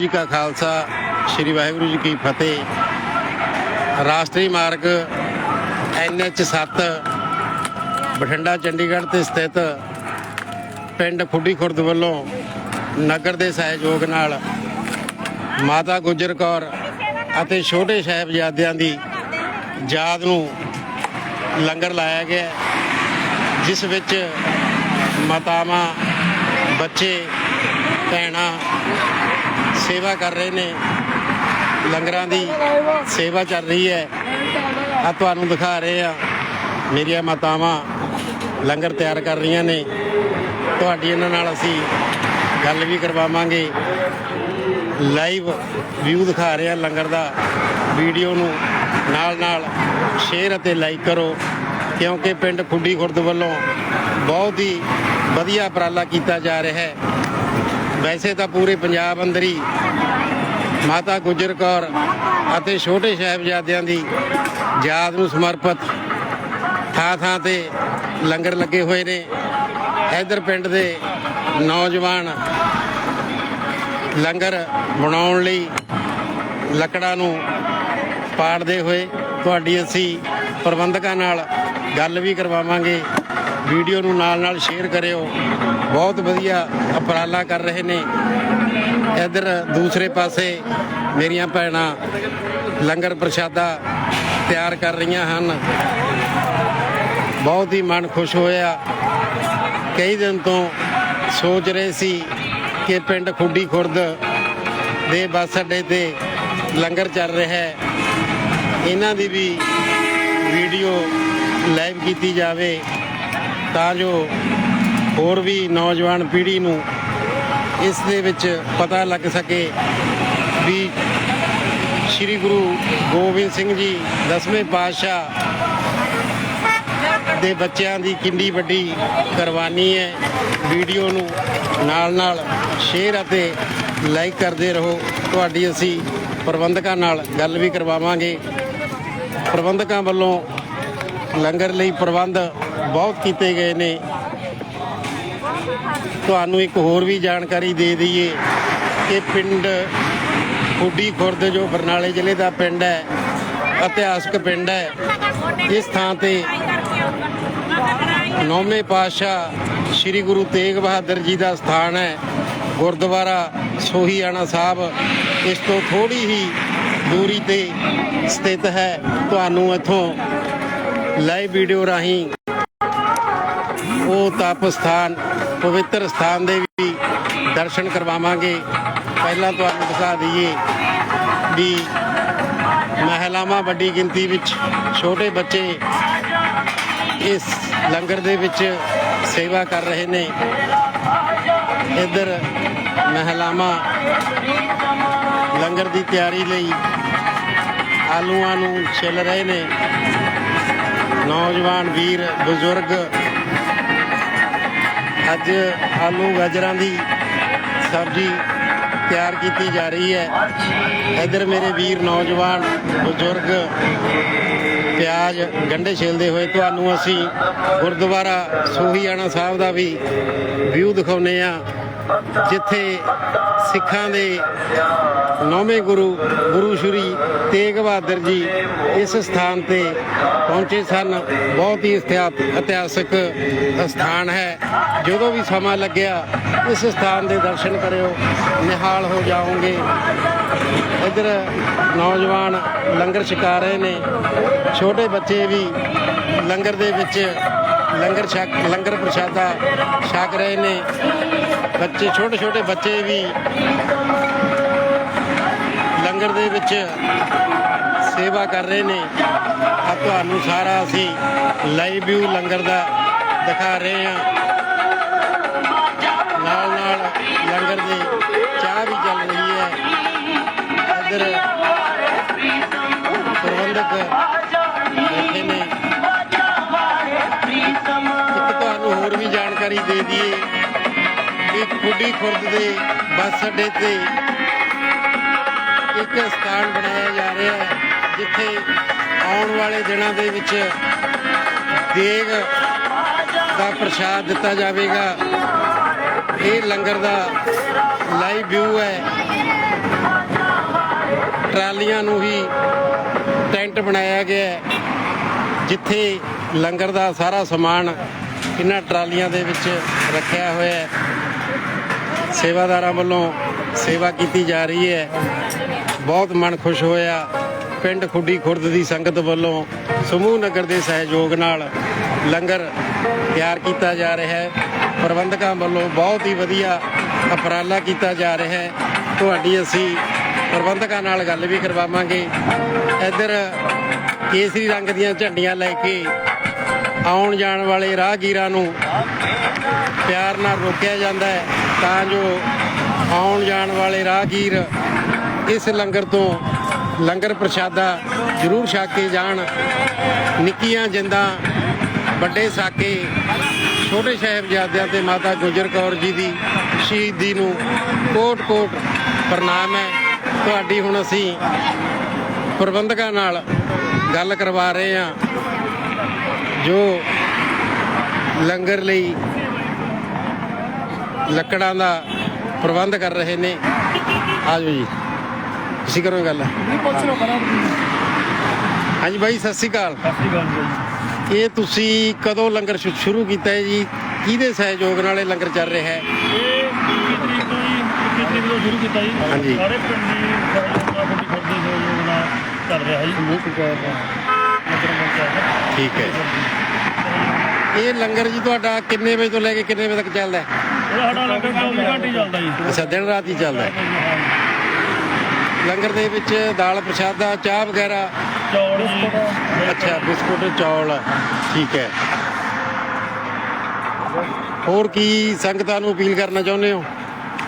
ਜੀ ਕਾ ਖਾਲਸਾ, ਸ੍ਰੀ ਵਾਹਿਗੁਰੂ ਜੀ ਕੀ ਫਤਿਹ। ਰਾਸ਼ਟਰੀ ਮਾਰਗ NH 7 ਬਠਿੰਡਾ, ਚੰਡੀਗੜ੍ਹ ਤੇ ਸਥਿਤ ਪਿੰਡ ਖੁੱਡੀ ਖੁਰਦ ਵੱਲੋਂ ਨਗਰ ਦੇ ਸਹਿਯੋਗ ਨਾਲ ਮਾਤਾ ਗੁਜਰ ਕੌਰ ਅਤੇ ਛੋਟੇ ਸਾਹਿਬਜ਼ਾਦਿਆਂ ਦੀ ਯਾਦ ਨੂੰ ਲੰਗਰ ਲਾਇਆ ਗਿਆ ਜਿਸ ਵਿੱਚ ਮਾਤਾਵਾਂ, ਬੱਚੇ, ਭੈਣਾਂ ਸੇਵਾ ਕਰ ਰਹੇ ਨੇ। ਲੰਗਰਾਂ ਦੀ ਸੇਵਾ ਚੱਲ ਰਹੀ ਹੈ। ਆ ਤੁਹਾਨੂੰ ਦਿਖਾ ਰਹੇ ਆ ਮੇਰੀਆਂ ਮਾਤਾਵਾਂ ਲੰਗਰ ਤਿਆਰ ਕਰ ਰਹੀਆਂ ਨੇ। ਤੁਹਾਡੀ ਇਹਨਾਂ ਨਾਲ ਅਸੀਂ ਗੱਲ ਵੀ ਕਰਵਾਵਾਂਗੇ। ਲਾਈਵ ਵਿਊ ਦਿਖਾ ਰਹੇ ਆ ਲੰਗਰ ਦਾ। ਵੀਡੀਓ ਨੂੰ ਨਾਲ ਨਾਲ ਸ਼ੇਅਰ ਅਤੇ ਲਾਈਕ ਕਰੋ। ਕਿਉਂਕਿ ਪਿੰਡ ਖੁੱਡੀ ਖੁਰਦ ਵੱਲੋਂ ਬਹੁਤ ਹੀ ਵਧੀਆ ਉਪਰਾਲਾ ਕੀਤਾ ਜਾ ਰਿਹਾ ਹੈ। ਵੈਸੇ ਤਾਂ ਪੂਰੇ ਪੰਜਾਬ ਅੰਦਰ ਹੀ ਮਾਤਾ ਗੁਜਰ ਕੌਰ ਅਤੇ ਛੋਟੇ ਸਾਹਿਬਜ਼ਾਦਿਆਂ ਦੀ ਯਾਦ ਨੂੰ ਸਮਰਪਿਤ ਥਾਂ ਥਾਂ ਤੇ ਲੰਗਰ ਲੱਗੇ ਹੋਏ ਨੇ। ਇਧਰ ਪਿੰਡ ਦੇ ਨੌਜਵਾਨ ਲੰਗਰ ਬਣਾਉਣ ਲਈ ਲੱਕੜਾਂ ਨੂੰ ਪਾੜਦੇ ਹੋਏ ਤੁਹਾਡੀ ਅਸੀਂ ਪ੍ਰਬੰਧਕਾਂ ਨਾਲ ਗੱਲ ਵੀ ਕਰਵਾਵਾਂਗੇ। ਵੀਡੀਓ ਨੂੰ ਨਾਲ ਨਾਲ ਸ਼ੇਅਰ ਕਰਿਓ। ਬਹੁਤ ਵਧੀਆ ਉਪਰਾਲਾ ਕਰ ਰਹੇ ਨੇ। ਇਧਰ ਦੂਸਰੇ ਪਾਸੇ ਮੇਰੀਆਂ ਭੈਣਾਂ ਲੰਗਰ ਪ੍ਰਸ਼ਾਦਾ ਤਿਆਰ ਕਰ ਰਹੀਆਂ ਹਨ। ਬਹੁਤ ਹੀ ਮਨ ਖੁਸ਼ ਹੋਇਆ। ਕਈ ਦਿਨ ਤੋਂ ਸੋਚ ਰਹੇ ਸੀ ਕਿ ਪਿੰਡ ਖੁੱਡੀ ਖੁਰਦ ਦੇ ਬੱਸ ਅੱਡੇ ਤੇ ਲੰਗਰ ਚੱਲ ਰਿਹਾ ਹੈ। ਇਹਨਾਂ ਦੀ ਵੀ ਵੀਡੀਓ ਲਾਈਵ ਕੀਤੀ ਜਾਵੇ। ਤਾਂ ਜੋ ਹੋਰ ਵੀ ਨੌਜਵਾਨ ਪੀੜ੍ਹੀ ਨੂੰ ਇਸ ਦੇ ਵਿੱਚ ਪਤਾ ਲੱਗ ਸਕੇ ਵੀ ਸ੍ਰੀ ਗੁਰੂ ਗੋਬਿੰਦ ਸਿੰਘ ਜੀ ਦਸਵੇਂ ਪਾਤਸ਼ਾਹ ਦੇ ਬੱਚਿਆਂ ਦੀ ਕਿੰਨੀ ਵੱਡੀ ਕੁਰਬਾਨੀ ਹੈ। ਵੀਡੀਓ ਨੂੰ ਨਾਲ ਨਾਲ ਸ਼ੇਅਰ ਅਤੇ ਲਾਈਕ ਕਰਦੇ ਰਹੋ। ਤੁਹਾਡੀ ਅਸੀਂ ਪ੍ਰਬੰਧਕਾਂ ਨਾਲ ਗੱਲ ਵੀ ਕਰਵਾਵਾਂਗੇ। ਪ੍ਰਬੰਧਕਾਂ ਵੱਲੋਂ ਲੰਗਰ ਲਈ ਪ੍ਰਬੰਧ ਬਹੁਤ ਕੀਤੇ ਗਏ ਨੇ। ਤੁਹਾਨੂੰ ਇੱਕ ਹੋਰ ਵੀ ਜਾਣਕਾਰੀ ਦੇ ਦਈਏ ਕਿ ਪਿੰਡ ਖੁੱਡੀ ਖੁਰਦ, ਜੋ ਬਰਨਾਲੇ ਜ਼ਿਲ੍ਹੇ ਦਾ ਪਿੰਡ ਹੈ, ਇਤਿਹਾਸਕ ਪਿੰਡ ਹੈ, ਇਸ ਥਾਂ ਤੇ ਨੌਵੇਂ ਪਾਤਸ਼ਾਹ ਸ੍ਰੀ ਗੁਰੂ ਤੇਗ ਬਹਾਦਰ ਜੀ ਦਾ ਸਥਾਨ ਹੈ, ਗੁਰਦੁਆਰਾ ਸੋਹੀਆਣਾ ਸਾਹਿਬ। ਇਸ ਤੋਂ ਥੋੜੀ ਹੀ ਦੂਰੀ ਤੇ ਸਥਿਤ ਹੈ। ਤੁਹਾਨੂੰ ਇੱਥੋਂ ਲਾਈਵ ਵੀਡੀਓ ਰਾਹੀਂ ਉਹ ਤਪ ਸਥਾਨ ਪਵਿੱਤਰ ਸਥਾਨ ਦੇ ਵੀ ਦਰਸ਼ਨ ਕਰਵਾਵਾਂਗੇ। ਪਹਿਲਾਂ ਤੁਹਾਨੂੰ ਦਿਖਾ ਦਈਏ ਵੀ ਮਹਿਲਾਵਾਂ ਵੱਡੀ ਗਿਣਤੀ ਵਿੱਚ, ਛੋਟੇ ਬੱਚੇ ਇਸ ਲੰਗਰ ਦੇ ਵਿੱਚ ਸੇਵਾ ਕਰ ਰਹੇ ਨੇ। ਇੱਧਰ ਮਹਿਲਾਵਾਂ ਲੰਗਰ ਦੀ ਤਿਆਰੀ ਲਈ ਆਲੂਆਂ ਨੂੰ ਛਿੱਲ ਰਹੇ ਨੇ। ਨੌਜਵਾਨ ਵੀਰ, ਬਜ਼ੁਰਗ ਅੱਜ ਆਲੂ ਗਾਜਰਾਂ ਦੀ ਸਬਜ਼ੀ ਤਿਆਰ ਕੀਤੀ ਜਾ ਰਹੀ ਹੈ। ਇੱਧਰ ਮੇਰੇ ਵੀਰ ਨੌਜਵਾਨ, ਬਜ਼ੁਰਗ, ਪਿਆਜ਼ ਗੰਢੇ ਛਿਲਦੇ ਹੋਏ ਤੁਹਾਨੂੰ ਅਸੀਂ ਗੁਰਦੁਆਰਾ ਸੋਹੀਆਣਾ ਸਾਹਿਬ ਦਾ ਵੀ ਵਿਊ ਦਿਖਾਉਨੇ ਆ ਜਿੱਥੇ ਸਿੱਖਾਂ ਦੇ ਨੌਵੇਂ ਗੁਰੂ ਗੁਰੂ ਸ਼੍ਰੀ ਤੇਗ ਬਹਾਦਰ ਜੀ ਇਸ ਸਥਾਨ ਤੇ ਪਹੁੰਚੇ ਸਨ। ਬਹੁਤ ਹੀ ਇਤਿਹਾਸ- ਇਤਿਹਾਸਕ ਸਥਾਨ ਹੈ। ਜਦੋਂ ਵੀ ਸਮਾਂ ਲੱਗਿਆ, ਇਸ ਸਥਾਨ ਦੇ ਦਰਸ਼ਨ ਕਰਿਓ। ਨਿਹਾਲ ਹੋ ਜਾਓਗੇ। ਇੱਧਰ ਨੌਜਵਾਨ ਲੰਗਰ ਛਕਾ ਰਹੇ ਨੇ। ਛੋਟੇ ਬੱਚੇ ਵੀ ਲੰਗਰ ਦੇ ਵਿੱਚ ਲੰਗਰ ਛਕ, ਲੰਗਰ ਪ੍ਰਸ਼ਾਦਾ ਛਕ ਰਹੇ ਨੇ। ਬੱਚੇ ਛੋਟੇ ਛੋਟੇ ਬੱਚੇ ਵੀ ਲੰਗਰ ਦੇ ਵਿੱਚ ਸੇਵਾ ਕਰ ਰਹੇ ਨੇ। ਆ ਤੁਹਾਨੂੰ ਸਾਰਾ ਅਸੀਂ ਲਾਈਵ ਵਿਊ ਲੰਗਰ ਦਾ ਦਿਖਾ ਰਹੇ ਹਾਂ। ਨਾਲ ਨਾਲ ਲੰਗਰ ਦੇ ਚਾਹ ਵੀ ਚੱਲ ਰਹੀ ਹੈ। ਇੱਧਰ ਪ੍ਰਬੰਧਕ ਬੈਠੇ ਨੇ। ਇੱਕ ਤੁਹਾਨੂੰ ਹੋਰ ਵੀ ਜਾਣਕਾਰੀ ਦੇ ਦਈਏ ਕਿ ਖੁੱਡੀ ਖੁਰਦ ਦੇ ਬੱਸ ਅੱਡੇ ਤੇ ਇੱਕ ਸਥਾਨ ਬਣਾਇਆ ਜਾ ਰਿਹਾ ਹੈ, ਜਿੱਥੇ ਆਉਣ ਵਾਲੇ ਦਿਨਾਂ ਦੇ ਵਿੱਚ ਦੇਗ ਦਾ ਪ੍ਰਸ਼ਾਦ ਦਿੱਤਾ ਜਾਵੇਗਾ। ਇਹ ਲੰਗਰ ਦਾ ਲਾਈਵ ਵਿਊ ਹੈ। ਟਰਾਲੀਆਂ ਨੂੰ ਹੀ ਟੈਂਟ ਬਣਾਇਆ ਗਿਆ ਹੈ, ਜਿੱਥੇ ਲੰਗਰ ਦਾ ਸਾਰਾ ਸਮਾਨ ਇਹਨਾਂ ਟਰਾਲੀਆਂ ਦੇ ਵਿੱਚ ਰੱਖਿਆ ਹੋਇਆ ਹੈ। ਸੇਵਾਦਾਰਾਂ ਵੱਲੋਂ ਸੇਵਾ ਕੀਤੀ ਜਾ ਰਹੀ ਹੈ। ਬਹੁਤ ਮਨ ਖੁਸ਼ ਹੋਇਆ। ਪਿੰਡ ਖੁੱਡੀ ਖੁਰਦ ਦੀ ਸੰਗਤ ਵੱਲੋਂ ਸਮੂਹ ਨਗਰ ਦੇ ਸਹਿਯੋਗ ਨਾਲ ਲੰਗਰ ਤਿਆਰ ਕੀਤਾ ਜਾ ਰਿਹਾ ਹੈ। ਪ੍ਰਬੰਧਕਾਂ ਵੱਲੋਂ ਬਹੁਤ ਹੀ ਵਧੀਆ ਉਪਰਾਲਾ ਕੀਤਾ ਜਾ ਰਿਹਾ ਹੈ। ਤੁਹਾਡੀ ਅਸੀਂ ਪ੍ਰਬੰਧਕਾਂ ਨਾਲ ਗੱਲ ਵੀ ਕਰਵਾਵਾਂਗੇ। ਇੱਧਰ ਕੇਸਰੀ ਰੰਗ ਦੀਆਂ ਝੰਡੀਆਂ ਲੈ ਕੇ ਆਉਣ ਜਾਣ ਵਾਲੇ ਰਾਹਗੀਰਾਂ ਨੂੰ ਪਿਆਰ ਨਾਲ ਰੋਕਿਆ ਜਾਂਦਾ ਹੈ। ਤਾਂ ਜੋ ਆਉਣ ਜਾਣ ਵਾਲੇ ਰਾਹਗੀਰ ਇਸ ਲੰਗਰ ਤੋਂ ਲੰਗਰ ਪ੍ਰਸ਼ਾਦਾ ਜ਼ਰੂਰ ਛਕ ਕੇ ਜਾਣ। ਨਿੱਕੀਆਂ ਜਿੰਦਾਂ, ਵੱਡੇ ਸਾਕੇ, ਛੋਟੇ ਸਾਹਿਬਜ਼ਾਦਿਆਂ ਤੇ ਮਾਤਾ ਗੁਜਰ ਕੌਰ ਜੀ ਦੀ ਸ਼ਹੀਦੀ ਨੂੰ ਕੋਟ-ਕੋਟ ਪ੍ਰਣਾਮ ਹੈ। ਤੁਹਾਡੀ ਹੁਣ ਅਸੀਂ ਪ੍ਰਬੰਧਕਾਂ ਨਾਲ ਗੱਲ ਕਰਵਾ ਰਹੇ ਹਾਂ, ਜੋ ਲੰਗਰ ਲਈ ਲੱਕੜਾਂ ਦਾ ਪ੍ਰਬੰਧ ਕਰ ਰਹੇ ਨੇ। ਆਜੋ ਜੀ। ਤੁਸੀਂ ਕਰੋ ਗੱਲ। ਹਾਂਜੀ ਬਾਈ ਸਤਿ ਸ਼੍ਰੀ ਅਕਾਲ। ਇਹ ਤੁਸੀਂ ਕਦੋਂ ਲੰਗਰ ਸ਼ੁਰੂ ਕੀਤਾ ਹੈ ਜੀ? ਕਿਹਦੇ ਸਹਿਯੋਗ ਨਾਲ ਇਹ ਲੰਗਰ ਚੱਲ ਰਿਹਾ ਹੈ? ਇਹ 21 ਤਰੀਕ ਤੋਂ ਜੀ 21 ਤਰੀਕ ਤੋਂ ਸ਼ੁਰੂ ਕੀਤਾ ਜੀ। ਹਾਂਜੀ। ਸਾਰੇ ਪਿੰਡ ਦੀ ਸਹਿਯੋਗ ਨਾਲ ਵੱਡੀ ਖੁਰਦੀ ਸਹਿਯੋਗ ਨਾਲ ਚੱਲ ਰਿਹਾ ਜੀ। ਸਮੂਹ ਪੰਚਾਇਤ ਨਗਰ ਪੰਚਾਇਤ ਠੀਕ ਹੈ। ਇਹ ਲੰਗਰ ਜੀ ਤੁਹਾਡਾ ਕਿੰਨੇ ਵਜੇ ਤੋਂ ਲੈ ਕੇ ਕਿੰਨੇ ਵਜੇ ਤੱਕ ਚੱਲਦਾ ਹੈ? ਇਹ ਸਾਡਾ ਲੰਗਰ 24 ਘੰਟੇ ਚੱਲਦਾ ਜੀ। ਅੱਛਾ ਦਿਨ ਰਾਤ ਹੀ ਚੱਲਦਾ ਹੈ। ਲੰਗਰ ਦੇ ਵਿੱਚ ਦਾਲ ਪ੍ਰਸ਼ਾਦਾ ਚਾਹ ਵਗੈਰਾ। ਚੌਲ ਜੀ ਅੱਛਾ ਬਿਸਕੁਟ ਚੌਲ। ਠੀਕ ਹੈ। ਹੋਰ ਕੀ ਸੰਗਤਾਂ ਨੂੰ ਅਪੀਲ ਕਰਨਾ ਚਾਹੁੰਦੇ ਹੋ?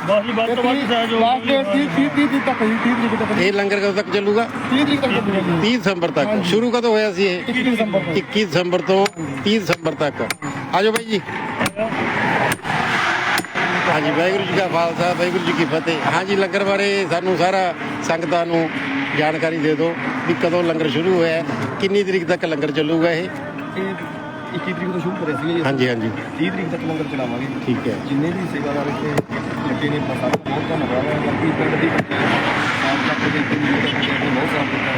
ਬਸ ਜੀ ਵੱਧ ਤੋਂ ਵੱਧ ਸਹਿਯੋਗ ਲਾਸਟ ਡੇਟ ਜੀ। 30 30 ਤਰੀਕ ਤੱਕ ਹੈ 30 ਤਰੀਕ ਤੱਕ ਇਹ ਲੰਗਰ ਕਦੋਂ ਤੱਕ ਚੱਲੂਗਾ? 30 ਤਰੀਕ ਤੱਕ ਚੱਲੂਗਾ ਜੀ। 30 ਦਸੰਬਰ ਤੱਕ। ਸ਼ੁਰੂ ਕਦੋਂ ਹੋਇਆ ਸੀ ਇਹ? 21 ਦਸੰਬਰ ਤੋਂ। 21 ਦਸੰਬਰ ਤੋਂ 30 ਦਸੰਬਰ ਤੱਕ। ਆਜੋ ਬਾਈ ਜੀ। ਹਾਂਜੀ ਵਾਹਿਗੁਰੂ ਜੀ ਕਾ ਖਾਲਸਾ ਵਾਹਿਗੁਰੂ ਜੀ ਕੀ ਫਤਿਹ। ਹਾਂਜੀ ਲੰਗਰ ਬਾਰੇ ਸਾਨੂੰ ਸਾਰਾ ਸੰਗਤਾਂ ਨੂੰ ਜਾਣਕਾਰੀ ਦੇ ਦਿਓ ਵੀ ਕਦੋਂ ਲੰਗਰ ਸ਼ੁਰੂ ਹੋਇਆ ਹੈ, ਕਿੰਨੀ ਤਰੀਕ ਤੱਕ ਲੰਗਰ ਚੱਲੂਗਾ ਇਹ? ਇਹ 21 ਤਰੀਕ ਤੋਂ ਸ਼ੁਰੂ ਕਰਿਆ ਸੀ ਜੀ। ਹਾਂਜੀ ਹਾਂਜੀ। 30 ਤਰੀਕ ਤੱਕ ਲੰਗਰ ਚਲਾਵਾਂਗੇ ਠੀਕ ਹੈ। ਜਿੰਨੇ ਵੀ ਸੇਵਾਦਾਰ ਇੱਥੇ ਲੱਗੇ ਨੇ ਆਪਾਂ ਸਾਰੇ ਬਹੁਤ ਧੰਨਵਾਦ ਹੈ। ਬਾਕੀ ਪਿੰਡ ਦੀ ਸਾਫ਼ ਤੱਕ ਦੇ ਕਮਿਊਨਿਟੀ ਨੇ ਬਹੁਤ ਸਾਥ ਦਿੱਤਾ।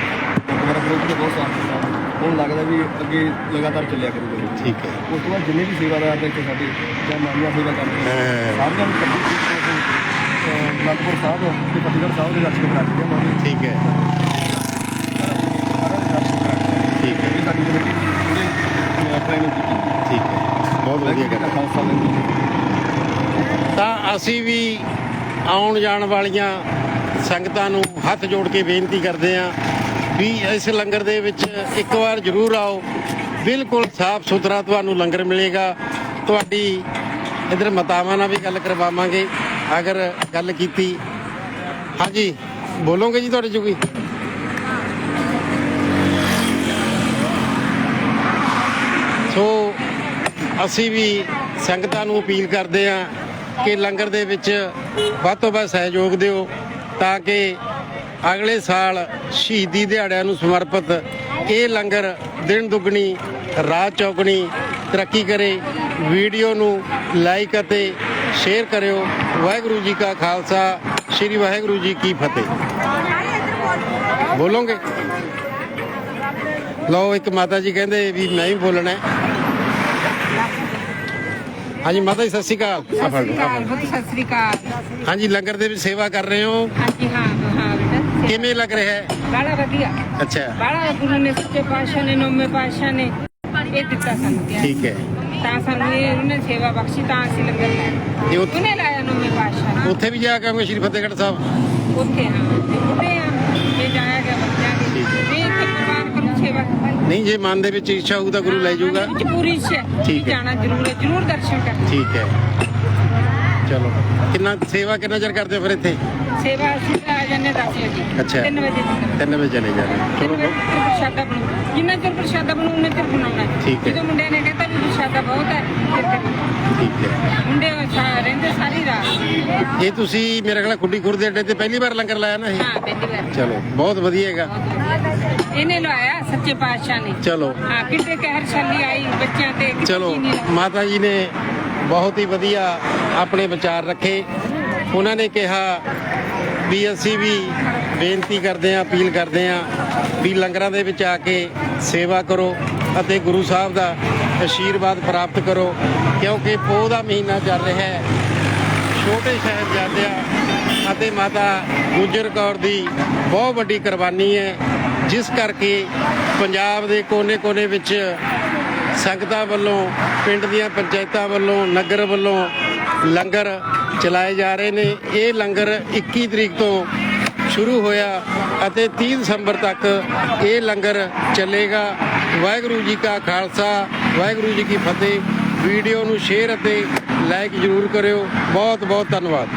ਗੁਰਦੁਆਰਾ ਨੇ ਬਹੁਤ ਦਿੱਤਾ। ਹੁਣ ਲੱਗਦਾ ਵੀ ਅੱਗੇ ਲਗਾਤਾਰ ਚੱਲਿਆ ਕਰੂਗਾ। ਠੀਕ ਹੈ। ਉਸ ਤੋਂ ਬਾਅਦ ਜਿੰਨੇ ਵੀ ਸੇਵਾਦਾਰ ਨੇ ਇੱਥੇ ਸਾਡੇ ਜਾਂ ਮਾਨੀਆਂ ਸੇਵਾ ਕਰਦੇ ਹਾਂ। ਸਾਰਿਆਂ ਨੂੰ ਸੀ ਅਨੰਦਪੁਰ ਸਾਹਿਬ ਤੇ ਫਤਿਹਗੜ੍ਹ ਸਾਹਿਬ ਦੇ ਦਰਸ਼ਨ ਕਰਾ ਹਾਂ ਮਾਨੀ ਠੀਕ ਹੈ। ਠੀਕ ਹੈ। ਇਹ ਸਾਡੀ ਕਮੇਟੀ ਪੂਰੇ ਟ੍ਰੇਨਿੰਗ ਕੀਤੀ ਠੀਕ ਹੈ। ਬਹੁਤ ਵਧੀਆ ਗੱਲ ਹੈ। ਖਾਲਸਾ ਲੰਗਰ ਤਾਂ ਅਸੀਂ ਵੀ ਆਉਣ ਜਾਣ ਵਾਲੀਆਂ ਸੰਗਤਾਂ ਨੂੰ ਹੱਥ ਜੋੜ ਕੇ ਬੇਨਤੀ ਕਰਦੇ ਹਾਂ ਵੀ ਇਸ ਲੰਗਰ ਦੇ ਵਿੱਚ ਇੱਕ ਵਾਰ ਜ਼ਰੂਰ ਆਓ। ਬਿਲਕੁਲ ਸਾਫ਼ ਸੁਥਰਾ ਤੁਹਾਨੂੰ ਲੰਗਰ ਮਿਲੇਗਾ। ਤੁਹਾਡੀ ਇਧਰ ਮਤਾਵਾਂ ਨਾਲ ਵੀ ਗੱਲ ਕਰਵਾਵਾਂਗੇ। ਅਗਰ ਗੱਲ ਕੀਤੀ। ਹਾਂਜੀ, ਬੋਲੋਗੇ ਜੀ ਤੁਹਾਡੇ ਚੋਂ ਕੋਈ? ਸੋ, ਅਸੀਂ ਵੀ ਸੰਗਤਾਂ ਨੂੰ ਅਪੀਲ ਕਰਦੇ ਹਾਂ ਕਿ ਲੰਗਰ ਦੇ ਵਿੱਚ ਵੱਧ ਤੋਂ ਵੱਧ ਸਹਿਯੋਗ ਦਿਓ ਤਾਂ ਕਿ ਅਗਲੇ ਸਾਲ ਸ਼ਹੀਦੀ ਦਿਹਾੜਿਆਂ ਨੂੰ ਸਮਰਪਿਤ ਇਹ ਲੰਗਰ ਦਿਨ ਦੁੱਗਣੀ ਰਾਤ ਚੌਗਣੀ ਤਰੱਕੀ ਕਰੇ ਵੀਡੀਓ ਨੂੰ ਲਾਈਕ ਅਤੇ ਸ਼ੇਅਰ ਕਰਿਓ। ਵਾਹਿਗੁਰੂ ਜੀ ਕਾ ਖਾਲਸਾ ਸ੍ਰੀ ਵਾਹਿਗੁਰੂ ਜੀ ਕੀ ਫਤਿਹ। ਬੋਲੋਗੇ? ਲਓ ਇੱਕ ਮਾਤਾ ਜੀ ਕਹਿੰਦੇ ਵੀ ਮੈਂ ਹੀ ਬੋਲਣਾ ਹਾਂਜੀ ਮਾਤਾ ਜੀ ਸਤਿ ਸ਼੍ਰੀ ਅਕਾਲ ਸਤਿ ਸ੍ਰੀ ਅਕਾਲ। ਹਾਂਜੀ ਲੰਗਰ ਦੇ ਵਿੱਚ ਸੇਵਾ ਕਰ ਰਹੇ ਹੋ? ਹਾਂਜੀ ਹਾਂ। ਕਿਵੇਂ ਲੱਗ ਰਿਹਾ ਹੈ? ਬੜਾ ਵਧੀਆ। ਅੱਛਾ। ਬੜਾ ਗੁਰੂ ਨੇ ਸੱਚੇ ਪਾਤਸ਼ਾਹ ਨੇ ਨੌਵੇਂ ਪਾਤਸ਼ਾਹ ਨੇ ਇਹ ਦਿੱਤਾ ਸਾਨੂੰ ਕਿਹਾ ਠੀਕ ਹੈ। ਤਾਂ ਸਾਨੂੰ ਇਹ ਉਹਨੇ ਸੇਵਾ ਬਖਸ਼ੀ ਤਾਂ ਅਸੀਂ ਲੰਗਰ ਇਹ ਲਾਇਆ ਉੱਥੇ- ਉਹਨੇ ਲਾਇਆ ਨੌਵੇਂ ਪਾਤਸ਼ਾਹ। ਉੱਥੇ ਵੀ ਜਾ ਕੇ ਆਉਂਗੇ ਸ਼੍ਰੀ ਫਤਿਹਗੜ੍ਹ ਸਾਹਿਬ? ਉੱਥੇ ਹਾਂ। ਤੇ ਉੱਥੇ ਆ। ਇਹ ਜਾਇਆ ਗਿਆ ਬੱਚਿਆਂ ਦੇ। ਠੀਕ ਹੈ। ਵੀ ਇੱਥੇ ਪਰਿਵਾਰ ਕਰੂ ਸੇਵਾ। ਨਹੀਂ ਜੇ ਮਨ ਦੇ ਵਿੱਚ ਇੱਛਾ ਹੋਊ ਤਾਂ ਗੁਰੂ ਲੈ ਜਾਊਗਾ। ਵਿੱਚ ਪੂਰੀ ਇੱਛਾ ਹੈ ਠੀਕ ਹੈ। ਜਾਣਾ ਜ਼ਰੂਰ ਹੈ ਜ਼ਰੂਰ ਦਰਸ਼ਨ ਕਰਨਾ। ਠੀਕ ਹੈ। ਚਲੋ। ਕਿੰਨਾ ਸੇਵਾ ਕਿੰਨਾ ਚਿਰ ਕਰਦੇ ਹੋ ਫਿਰ ਇੱਥੇ? ਸੇਵਾ ਅਸੀਂ ਆ ਜਾਂਦੇ 10 ਵਜੇ। ਅੱਛਾ। 3 ਵਜੇ ਤੱਕ 3 ਵਜੇ ਚਲੇ ਜਾਣਾ ਚਲੋ ਚਲੋ ਬਹੁਤ- ਪ੍ਰਸ਼ਾਦਾ ਬਣਾਉ ਜਿੰਨਾ ਚਿਰ ਪ੍ਰਸ਼ਾਦਾ ਬਣਾਉ ਉਹਨਾਂ ਚਿਰ ਬਣਾਉਣਾ। ਹੈ। ਠੀਕ ਹੈ। ਜਦੋਂ ਮੁੰਡਿਆਂ ਨੇ ਕਹਿੰਦਾ ਵੀ ਪ੍ਰਸ਼ਾਦਾ ਬਹੁਤ ਹੈ ਫਿਰ ਕਰਨਾ। ਠੀਕ ਹੈ। ਮੁੰਡੇ ਸਾ- ਰਹਿੰਦੇ ਸਾਰੀ ਰਾਤ। ਇਹ ਤੁਸੀਂ ਮੇਰੇ ਖਿਆਲ ਖੁੱਡੀ ਖੁਰਦੇ ਅੱਡੇ ਤੇ ਪਹਿਲੀ ਵਾਰ ਲੰਗਰ ਲਾਇਆ ਨਾ ਇਹ? ਹਾਂ ਪਹਿਲੀ ਵਾਰ। ਚਲੋ ਬਹੁਤ ਵਧੀਆ ਹੈਗਾ। ਇਹਨੇ ਲਵਾਇਆ ਸੱਚੇ ਪਾਤਸ਼ਾਹ ਨੇ। ਚਲੋ। ਹਾਂ ਕਿਤੇ ਕਹਿਰ ਛੱਲੀ ਆਈ ਬੱਚਿਆਂ ਤੇ ਕਿਸੇ ਚਲੋ ਨਹੀਂ। ਮਾਤਾ ਜੀ ਨੇ ਬਹੁਤ ਹੀ ਵਧੀਆ ਆਪਣੇ ਵਿਚਾਰ ਰੱਖੇ। ਉਹਨਾਂ ਨੇ ਕਿਹਾ, ਵੀ ਅਸੀਂ ਵੀ ਬੇਨਤੀ ਕਰਦੇ ਹਾਂ, ਅਪੀਲ ਕਰਦੇ ਹਾਂ ਵੀ ਲੰਗਰਾਂ ਦੇ ਵਿੱਚ ਆ ਕੇ ਸੇਵਾ ਕਰੋ ਅਤੇ ਗੁਰੂ ਸਾਹਿਬ ਦਾ ਆਸ਼ੀਰਵਾਦ ਪ੍ਰਾਪਤ ਕਰੋ, ਕਿਉਂਕਿ ਪੋਹ ਦਾ ਮਹੀਨਾ ਚੱਲ ਰਿਹਾ ਹੈ। ਛੋਟੇ ਸਾਹਿਬਜ਼ਾਦਿਆਂ ਅਤੇ ਮਾਤਾ ਗੁਜਰ ਕੌਰ ਦੀ ਬਹੁਤ ਵੱਡੀ ਕੁਰਬਾਨੀ ਹੈ, ਜਿਸ ਕਰਕੇ ਪੰਜਾਬ ਦੇ ਕੋਨੇ-ਕੋਨੇ ਵਿੱਚ ਸੰਗਤਾਂ ਵੱਲੋਂ, ਪਿੰਡ ਦੀਆਂ ਪੰਚਾਇਤਾਂ ਵੱਲੋਂ, ਨਗਰ ਵੱਲੋਂ ਲੰਗਰ ਚਲਾਏ ਜਾ ਰਹੇ ਨੇ। ਇਹ ਲੰਗਰ 21 ਤਰੀਕ ਤੋਂ ਸ਼ੁਰੂ ਹੋਇਆ ਅਤੇ 30 ਦਸੰਬਰ ਤੱਕ ਇਹ ਲੰਗਰ ਚੱਲੇਗਾ। ਵਾਹਿਗੁਰੂ ਜੀ ਕਾ ਖਾਲਸਾ, ਵਾਹਿਗੁਰੂ ਜੀ ਕੀ ਫਤਿਹ। ਵੀਡੀਓ ਨੂੰ ਸ਼ੇਅਰ ਅਤੇ ਲਾਈਕ ਜ਼ਰੂਰ ਕਰਿਓ। ਬਹੁਤ ਬਹੁਤ ਧੰਨਵਾਦ।